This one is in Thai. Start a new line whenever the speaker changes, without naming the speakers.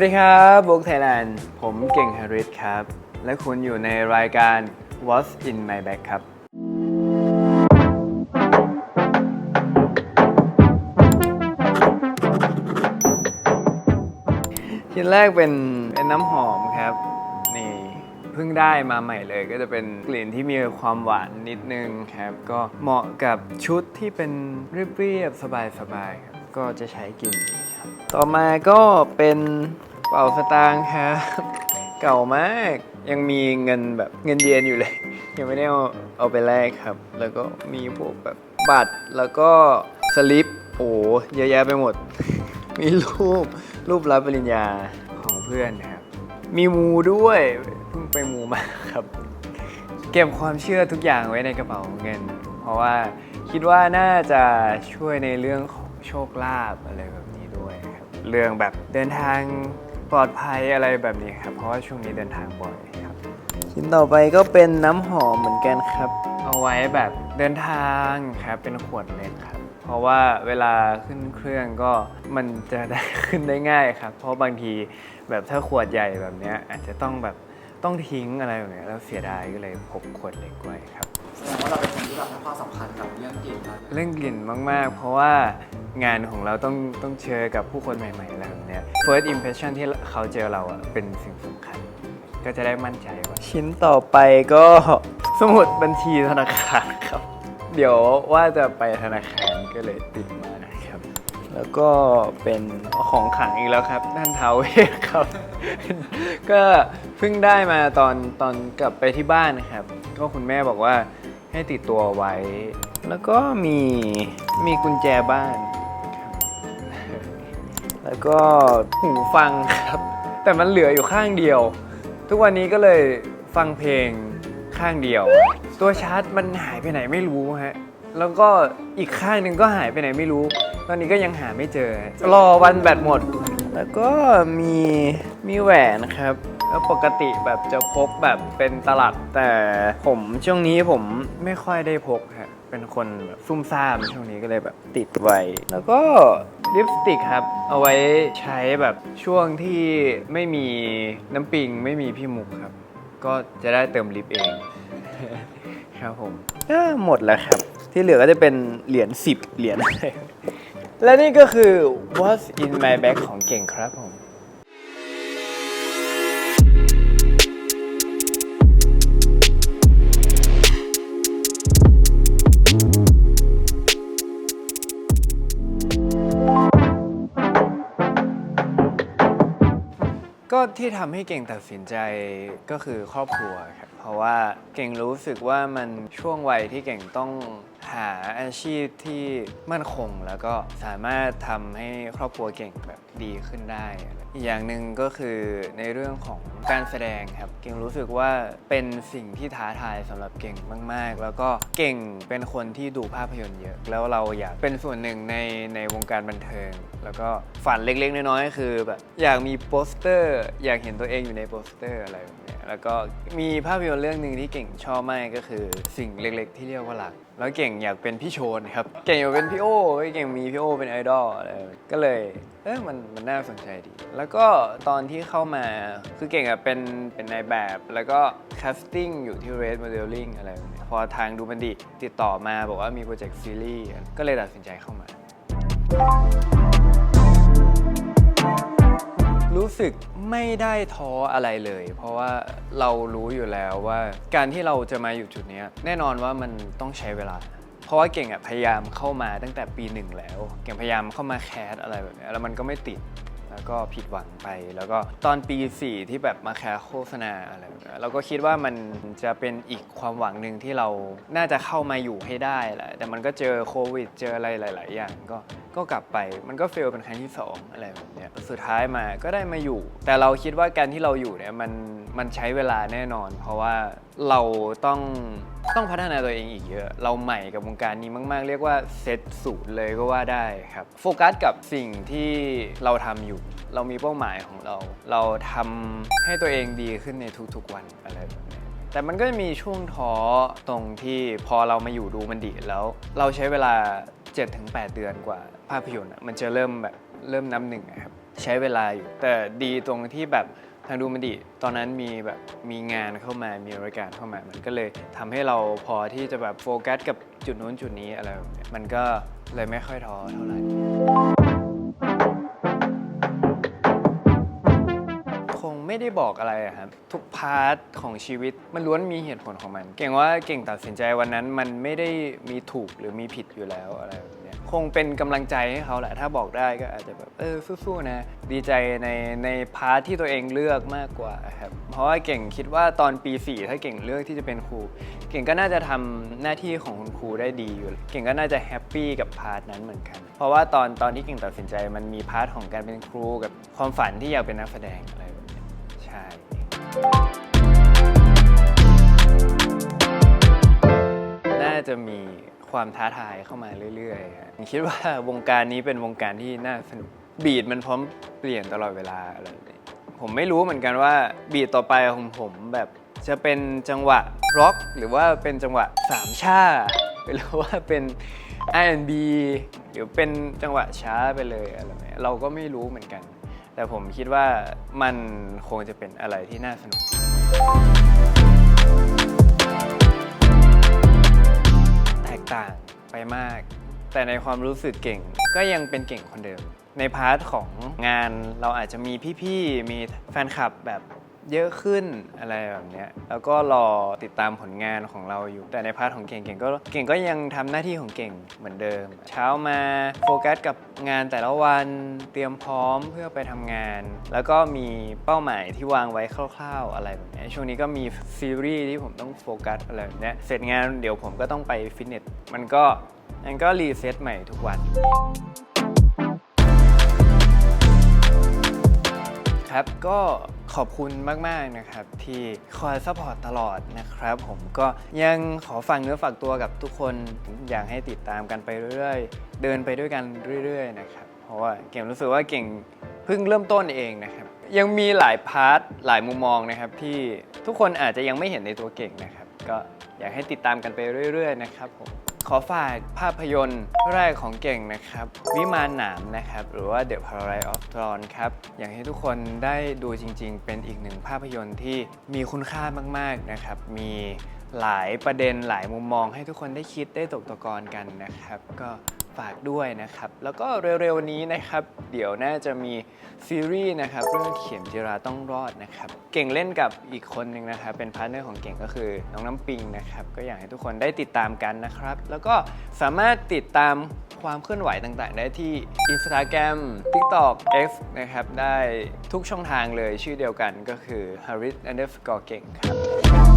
วัสดีครับบุ๊กไทยแลนด์ผมเก่งฮาริสครับ และคุณอยู่ในรายการ What's in my bag ครับ ชิ้นแรกเป็นเป็นน้ำหอมครับ นี่เพิ่งได้มาใหม่เลย ก็จะเป็นกลิ่นที่มีความหวานนิดนึงครับ ก็เหมาะกับชุดที่เป็นเรียบๆสบายๆครับ ก็จะใช้กลิ่นนี้ครับ ต่อมาก็เป็น เป่าสตางค์ครับ เก่ามาก ยังมีเงินแบบเงินเยนอยู่เลย ยังไม่ได้เอาเอาไปแลกครับ แล้วก็มีพวกแบบบัตรแล้วก็สลิปโอ้เยอะแยะไปหมด มีรูปรูปรับปริญญาของเพื่อนครับ มีมูด้วยเพิ่งไปมูมาครับ เก็บความเชื่อทุกอย่างไว้ในกระเป๋าเงิน เพราะว่าคิดว่าน่าจะช่วยในเรื่องของโชคลาภอะไรแบบนี้ด้วยครับ เรื่องแบบเดินทาง ปลอดภัยอะไรแบบนี้ครับ เพราะว่าช่วงนี้เดินทางบ่อยครับ ชิ้นต่อไปก็เป็นน้ำหอมเหมือนกันครับ เอาไว้แบบเดินทางครับเป็นขวดเล็กครับ เพราะว่าเวลาขึ้นเครื่องก็มันจะได้ขึ้นได้ง่ายครับ เพราะบางทีแบบถ้าขวดใหญ่แบบเนี้ยอาจจะต้องแบบต้องทิ้งอะไรแบบเนี้ยแล้วเสียดายก็เลยพกขวดเล็กไว้ครับ
แสดงว่าเราเป็นคนที่แบบให้ความสำคัญกับเรื่องกลิ่นนะ
เรื่องกลิ่นมาก ๆ เพราะว่างานของเราต้องต้องเจอกับผู้คนใหม่ๆอะไรแบบ เนี้ย first impression ที่เขาเจอเราอะเป็นสิ่งสำคัญ ก็จะได้มั่นใจว่า ชิ้นต่อไปก็สมุดบัญชีธนาคารครับ เดี๋ยวว่าจะไปธนาคารก็เลยติดมานะครับ แล้วก็เป็นของขลังอีกแล้วครับด้านเท้าเวครับ ก็เพิ่งได้มาตอนตอนกลับไปที่บ้านนะครับ ก็คุณแม่บอกว่าให้ติดตัวไว้ แล้วก็มีมีกุญแจบ้าน แล้วก็หูฟังครับ แต่มันเหลืออยู่ข้างเดียว ทุกวันนี้ก็เลยฟังเพลงข้างเดียว ตัวชาร์จมันหายไปไหนไม่รู้ฮะแล้วก็อีกข้างหนึ่งก็หายไปไหนไม่รู้ ตอนนี้ก็ยังหาไม่เจอ รอวันแบตหมด แล้วก็มีมีแหวนครับแล้วปกติแบบจะพกแบบเป็นตลับแต่ผมช่วงนี้ผมไม่ค่อยได้พกฮะเป็นคนแบบซุ่มซ่ามช่วงนี้ก็เลยแบบติดไว้ แล้วก็ ลิปสติกครับ เอาไว้ใช้แบบช่วงที่ไม่มีน้ำปิงไม่มีพี่มุกครับ ก็จะได้เติมลิปเอง ครับผมหมดแล้วครับ ที่เหลือก็จะเป็นเหรียญ10 เหรียญและนี่ก็คือ What's in my bag ของเก่งครับผม ก็ที่ทำให้เก่งตัดสินใจก็คือครอบครัวครับเพราะว่าเก่งรู้สึกว่ามันช่วงวัยที่เก่งต้อง หาอาชีพที่มั่นคง แล้วก็สามารถทำให้ครอบครัวเก่งแบบดีขึ้นได้ อีกอย่างหนึ่งก็คือในเรื่องของการแสดงครับ เก่งรู้สึกว่าเป็นสิ่งที่ท้าทายสำหรับเก่งมาก ๆ แล้วก็เก่งเป็นคนที่ดูภาพยนตร์เยอะ แล้วเราอยากเป็นส่วนหนึ่งในในวงการบันเทิง แล้วก็ฝันเล็ก ๆ น้อยๆคือแบบอยากมีโปสเตอร์ อยากเห็นตัวเองอยู่ในโปสเตอร์อะไรแบบเนี้ยแล้วก็มีภาพยนตร์เรื่องหนึ่งที่เก่งชอบมากก็คือ สิ่งเล็ก ๆ ที่เรียกว่ารัก แล้วเก่งอยากเป็นพี่โชนครับ เก่งอยากเป็นพี่โอ้เก่งมีพี่โอ้เป็นไอดอลอะไรก็เลยเออมันมันน่าสนใจดี แล้วก็ตอนที่เข้ามาคือเก่งอะเป็นเป็นนายแบบ แล้วก็แคสติ้งอยู่ที่เรสโมเดลลิ่งอะไรแบบนี้พอทางดูมันดีติดต่อมาบอกว่ามีโปรเจกต์ซีรีส์ก็เลยตัดสินใจเข้ามา รู้สึกไม่ได้ท้ออะไรเลย เพราะว่าเรารู้อยู่แล้วว่าการที่เราจะมาอยู่จุดนี้แน่นอนว่ามันต้องใช้เวลา เพราะว่าเก่งอะพยายามเข้ามาตั้งแต่ปีหนึ่งแล้ว เก่งพยายามเข้ามาแคสอะไรแบบนี้แล้วมันก็ไม่ติด ก็ผิดหวังไป แล้วก็ตอนปี 4 ที่แบบมาแคสโฆษณาอะไรแบบเนี้ยเราก็คิดว่ามันจะเป็นอีกความหวังหนึ่งที่เราน่าจะเข้ามาอยู่ให้ได้แหละแต่มันก็เจอโควิด เจออะไรหลาย ๆ อย่างก็ก็กลับไปมันก็เฟลเป็นครั้งที่สองอะไรแบบเนี้ยสุดท้ายมาก็ได้มาอยู่ แต่เราคิดว่าการที่เราอยู่เนี่ยมันมันใช้เวลาแน่นอน เพราะว่าเราต้องต้องพัฒนาตัวเองอีกเยอะ เราใหม่กับวงการนี้มาก ๆ เรียกว่าเซตสูตรเลยก็ว่าได้ครับ โฟกัสกับสิ่งที่เราทำอยู่เรามีเป้าหมายของเรา เราทำให้ตัวเองดีขึ้นในทุกๆวันอะไรแบบนี้แต่มันก็จะมีช่วงท้อตรงที่พอเรามาอยู่ดูมันดีแล้ว เราใช้เวลา 7-8 เดือนกว่าภาพยนตร์มันจะเริ่มแบบเริ่มน้ำหนึ่งอะครับใช้เวลาอยู่ แต่ดีตรงที่แบบทางดูมันดีตอนนั้นมีแบบมีงานเข้ามามีรายการเข้ามา มันก็เลยทำให้เราพอที่จะแบบโฟกัสกับจุดนู้นจุดนี้อะไรแบบนี้มันก็เลยไม่ค่อยท้อเท่าไหร่ ไม่ได้บอกอะไรอะครับทุกพาร์ทของชีวิตมันล้วนมีเหตุผลของมัน เก่งว่าเก่งตัดสินใจวันนั้นมันไม่ได้มีถูกหรือมีผิดอยู่แล้วอะไรแบบเนี้ยคงเป็นกำลังใจให้เขาแหละ ถ้าบอกได้ก็อาจจะแบบเออสู้ๆนะ ดีใจในในพาร์ทที่ตัวเองเลือกมากกว่าครับเพราะว่าเก่งคิดว่าตอนปี 4 ถ้าเก่งเลือกที่จะเป็นครู เก่งก็น่าจะทำหน้าที่ของคุณครูได้ดีอยู่เก่งก็น่าจะแฮปปี้กับพาร์ทนั้นเหมือนกัน เพราะว่าตอนตอนที่เก่งตัดสินใจมันมีพาร์ทของการเป็นครูกับความฝันที่อยากเป็นนักแสดงอะไรแบบนี้ ใช่น่าจะมีความท้าทายเข้ามาเรื่อยๆครับคิดว่าวงการนี้เป็นวงการที่น่าสนุกบีดมันพร้อมเปลี่ยนตลอดเวลาอะไรแบบนี้ผมไม่รู้เหมือนกันว่าบีดต่อไปของผมแบบจะเป็นจังหวะร็อกหรือว่าเป็นจังหวะสามชาหรือว่าเป็น R&B หรือเป็นจังหวะช้าไปเลยอะไรแบบนี้เราก็ไม่รู้เหมือนกัน แต่ผมคิดว่ามันคงจะเป็นอะไรที่น่าสนุก แตกต่างไปมาก แต่ในความรู้สึกเก่งก็ยังเป็นเก่งคนเดิม ในพาร์ทของงานเราอาจจะมีพี่ๆ มีแฟนคลับแบบ เยอะขึ้นอะไรแบบเนี้ยแล้วก็รอติดตามผลงานของเราอยู่ แต่ในพาร์ทของเก่งเก่งก็เก่งก็ยังทำหน้าที่ของเก่งเหมือนเดิม เช้ามาโฟกัสกับงานแต่ละวันเตรียมพร้อมเพื่อไปทำงาน แล้วก็มีเป้าหมายที่วางไว้คร่าว ๆ อะไรแบบนี้ช่วงนี้ก็มีซีรีส์ที่ผมต้องโฟกัสอะไรแบบเนี้ยเสร็จงานเดี๋ยวผมก็ต้องไปฟิตเนสมันก็มันก็รีเซ็ตใหม่ทุกวันครับก็ ขอบคุณมาก ๆ นะครับ ที่คอยซัพพอร์ตตลอดนะครับ ผมก็ยังขอฝากเนื้อฝากตัวกับทุกคนอยากให้ติดตามกันไปเรื่อยๆ เดินไปด้วยกันเรื่อย ๆ นะครับ เพราะว่าเก่งรู้สึกว่าเก่งเพิ่งเริ่มต้นเองนะครับ ยังมีหลายพาร์ทหลายมุมมองนะครับ ที่ทุกคนอาจจะยังไม่เห็นในตัวเก่งนะครับ ก็อยากให้ติดตามกันไปเรื่อย ๆ นะครับผม ขอฝากภาพยนตร์แรกของเก่งนะครับ วิมานหนามนะครับ หรือว่า The Paradise of Thron ครับ อยากให้ทุกคนได้ดูจริง ๆ เป็นอีกหนึ่งภาพยนตร์ที่มีคุณค่ามาก ๆ นะครับ มีหลายประเด็นหลายมุมมองให้ทุกคนได้คิดได้ตกตะกอนกันนะครับ ก็ ฝากด้วยนะครับ แล้วก็เร็วๆนี้นะครับ เดี๋ยวน่าจะมีซีรีส์นะครับเรื่องเข็มจิราต้องรอดนะครับ เก่งเล่นกับอีกคนหนึ่งนะครับ เป็นพาร์ทเนอร์ของเก่งก็คือน้องน้ำปิงนะครับ ก็อยากให้ทุกคนได้ติดตามกันนะครับ แล้วก็สามารถติดตามความเคลื่อนไหวต่างๆ ได้ที่ Instagram TikTok X นะครับ ได้ทุกช่องทางเลยชื่อเดียวกันก็คือ Harit underscore เก่งครับ